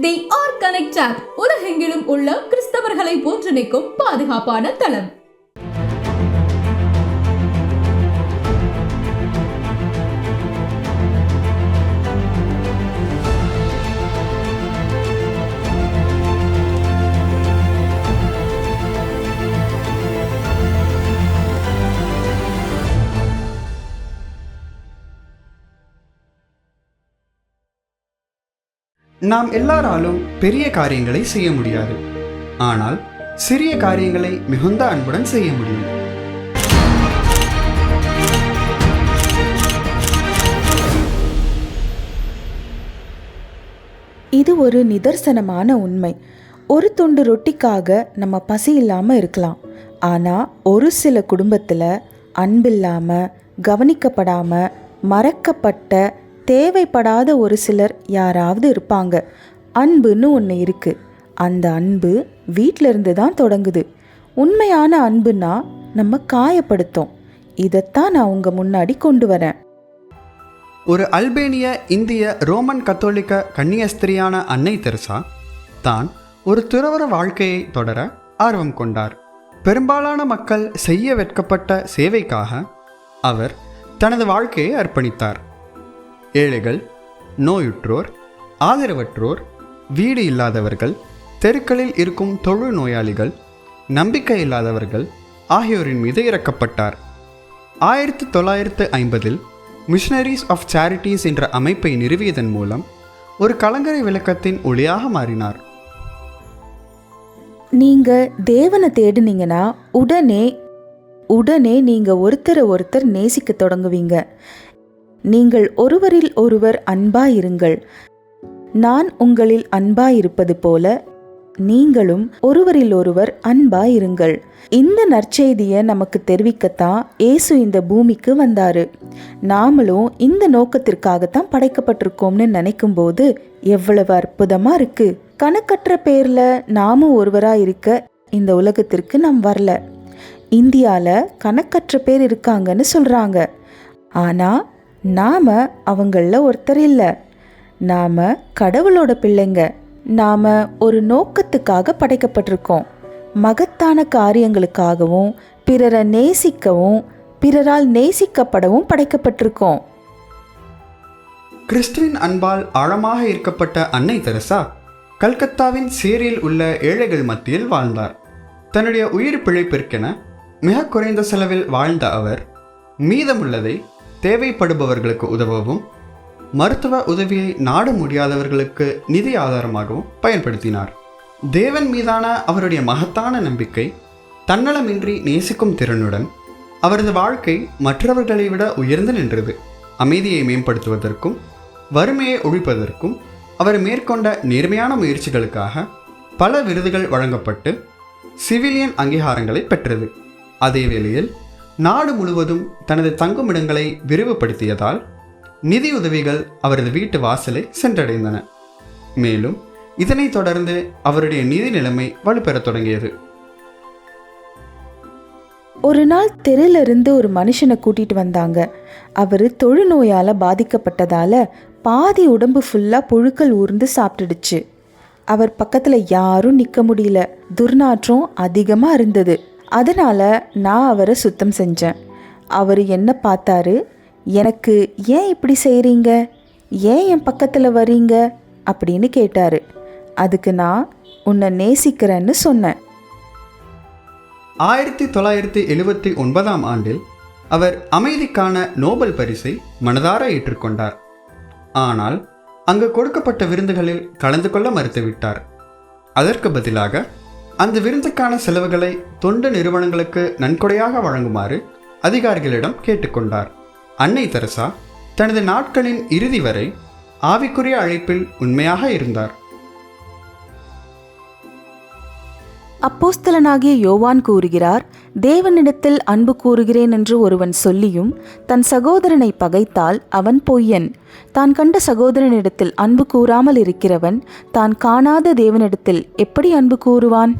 They are connect app உலகெங்கிலும் உள்ள கிறிஸ்தவர்களை ஒன்றிணைக்கும் பாதுகாப்பான தளம். நாம் எல்லாராலும் பெரிய காரியங்களை செய்ய முடியாது. ஆனால் சிறிய காரியங்களை மிகுந்த அன்புடன் செய்ய முடியும். இது ஒரு நிதர்சனமான உண்மை. ஒரு துண்டு ரொட்டிக்காக நம்ம பசி இல்லாமல் இருக்கலாம். ஆனால் ஒரு சில குடும்பத்தில் அன்பில்லாமல் கவனிக்கப்படாமல் மறக்கப்பட்ட தேவைப்படாத ஒரு சிலர் யாராவது இருப்பாங்க. அன்புன்னு ஒன்று இருக்குது அந்த அன்பு வீட்டிலிருந்து தான் தொடங்குது. உண்மையான அன்புனா நம்ம காயப்படுத்தும். இதைத்தான் நான் உங்கள் முன்னாடி கொண்டு வரேன். ஒரு அல்பேனிய இந்திய ரோமன் கத்தோலிக்க கன்னியஸ்திரியான அன்னை தெரசா தான் ஒரு துறவர வாழ்க்கையை தொடர ஆர்வம் கொண்டார். பெரும்பாலான மக்கள் செய்ய வெட்கப்பட்ட சேவைக்காக அவர் தனது வாழ்க்கையை அர்ப்பணித்தார். ஏழைகள் நோயுற்றோர் ஆதரவற்றோர் வீடு இல்லாதவர்கள் தெருக்களில் இருக்கும் தொழு நோயாளிகள் நம்பிக்கை இல்லாதவர்கள் ஆகியோரின் மீது இறக்கப்பட்டார். ஆயிரத்தி தொள்ளாயிரத்து ஐம்பதில் மிஷனரிஸ் ஆஃப் சேரிட்டிஸ் என்ற அமைப்பை நிறுவியதன் மூலம் ஒரு கலங்கரை விளக்கத்தின் ஒளியாக மாறினார். நீங்க தேவனை தேடுனீங்கன்னா உடனே உடனே நீங்க ஒருத்தரை ஒருத்தர் நேசிக்க தொடங்குவீங்க. நீங்கள் ஒருவரில் ஒருவர் அன்பாயிருங்கள். நான் உங்களில் அன்பாயிருப்பது போல நீங்களும் ஒருவரில் ஒருவர் அன்பாயிருங்கள். இந்த நற்செய்தியை நமக்கு தெரிவிக்கத்தான் ஏசு இந்த பூமிக்கு வந்தாரு. நாமளும் இந்த நோக்கத்திற்காகத்தான் படைக்கப்பட்டிருக்கோம்னு நினைக்கும் போது எவ்வளவு அற்புதமா இருக்கு. கணக்கற்ற பேர்ல நாமும் ஒருவரா இருக்க இந்த உலகத்திற்கு நாம் வரல. இந்தியால கணக்கற்ற பேர் இருக்காங்கன்னு சொல்றாங்க. ஆனா நாம் அவங்களில் ஒருத்தர் இல்லை. நாம் கடவுளோட பிள்ளைங்க. நாம் ஒரு நோக்கத்துக்காக படைக்கப்பட்டிருக்கோம். மகத்தான காரியங்களுக்காகவும் பிறரை நேசிக்கவும் பிறரால் நேசிக்கப்படவும் படைக்கப்பட்டிருக்கோம். கிறிஸ்துவின் அன்பால் ஆழமாக ஈர்க்கப்பட்ட அன்னை தெரசா கல்கத்தாவின் சேரியில் உள்ள ஏழைகள் மத்தியில் வாழ்ந்தார். தன்னுடைய உயிர் பிழைப்பிற்கென மிக குறைந்த செலவில் வாழ்ந்த அவர் மீதமுள்ளதை தேவைப்படுபவர்களுக்கு உதவவும் மருத்துவ உதவியை நாட முடியாதவர்களுக்கு நிதி ஆதாரமாகவும் பயன்படுத்தினார். தேவன் மீதான அவருடைய மகத்தான நம்பிக்கை தன்னலமின்றி நேசிக்கும் திறனுடன் அவரது வாழ்க்கை மற்றவர்களை விட உயர்ந்து நின்றது. அமைதியை மேம்படுத்துவதற்கும் வறுமையை ஒழிப்பதற்கும் அவர் மேற்கொண்ட நேர்மையான முயற்சிகளுக்காக பல விருதுகள் வழங்கப்பட்டு சிவிலியன் அங்கீகாரங்களை பெற்றது. அதே வேளையில் நாடு முழுவதும் தனது தங்குமிடங்களை விரிவுபடுத்தியதால் நிதியுதவிகள் அவரது வீட்டு வாசலை சென்றடைந்தன. மேலும் இதனைத் தொடர்ந்து அவருடைய நிதி நிலைமை வலுப்பெறத் தொடங்கியது. ஒரு நாள் தெருல இருந்து ஒரு மனுஷனை கூட்டிட்டு வந்தாங்க. அவர் தொழுநோயால பாதிக்கப்பட்டதால பாதி உடம்பு ஃபுல்லா புழுக்கள் ஊர்ந்து சாப்பிட்டுடுச்சு. அவர் பக்கத்துல யாரும் நிக்க முடியல. துர்நாற்றம் அதிகமா இருந்தது. அதனால நான் அவரை சுத்தம் செஞ்சேன். அவர் என்ன பார்த்தாரு? எனக்கு ஏன் இப்படி செய்கிறீங்க ஏன் என் பக்கத்தில் வரீங்க அப்படின்னு கேட்டார். அதுக்கு நான் உன்னை நேசிக்கிறேன்னு சொன்னேன். ஆயிரத்தி தொள்ளாயிரத்தி எழுபத்தி ஒன்பதாம் ஆண்டில் அவர் அமைதிக்கான நோபல் பரிசை மனதார ஏற்றுக்கொண்டார். ஆனால் அங்கு கொடுக்கப்பட்ட விருந்துகளில் கலந்து கொள்ள மறுத்துவிட்டார். அதற்கு பதிலாக அந்த விருந்துக்கான செலவுகளை தொண்டு நிறுவனங்களுக்கு நன்கொடையாக வழங்குமாறு அதிகாரிகளிடம் கேட்டுக்கொண்டார். அன்னை தெரசா தனது நாட்களின் இறுதி வரை ஆவிக்குரிய அழைப்பில் உண்மையாக இருந்தார். அப்போஸ்தலனாகிய யோவான் கூறுகிறார் தேவனிடத்தில் அன்பு கூறுகிறேன் என்று ஒருவன் சொல்லியும் தன் சகோதரனை பகைத்தால் அவன் பொய்யன். தான் கண்ட சகோதரனிடத்தில் அன்பு கூறாமல் இருக்கிறவன் தான் காணாத தேவனிடத்தில் எப்படி அன்பு கூறுவான்?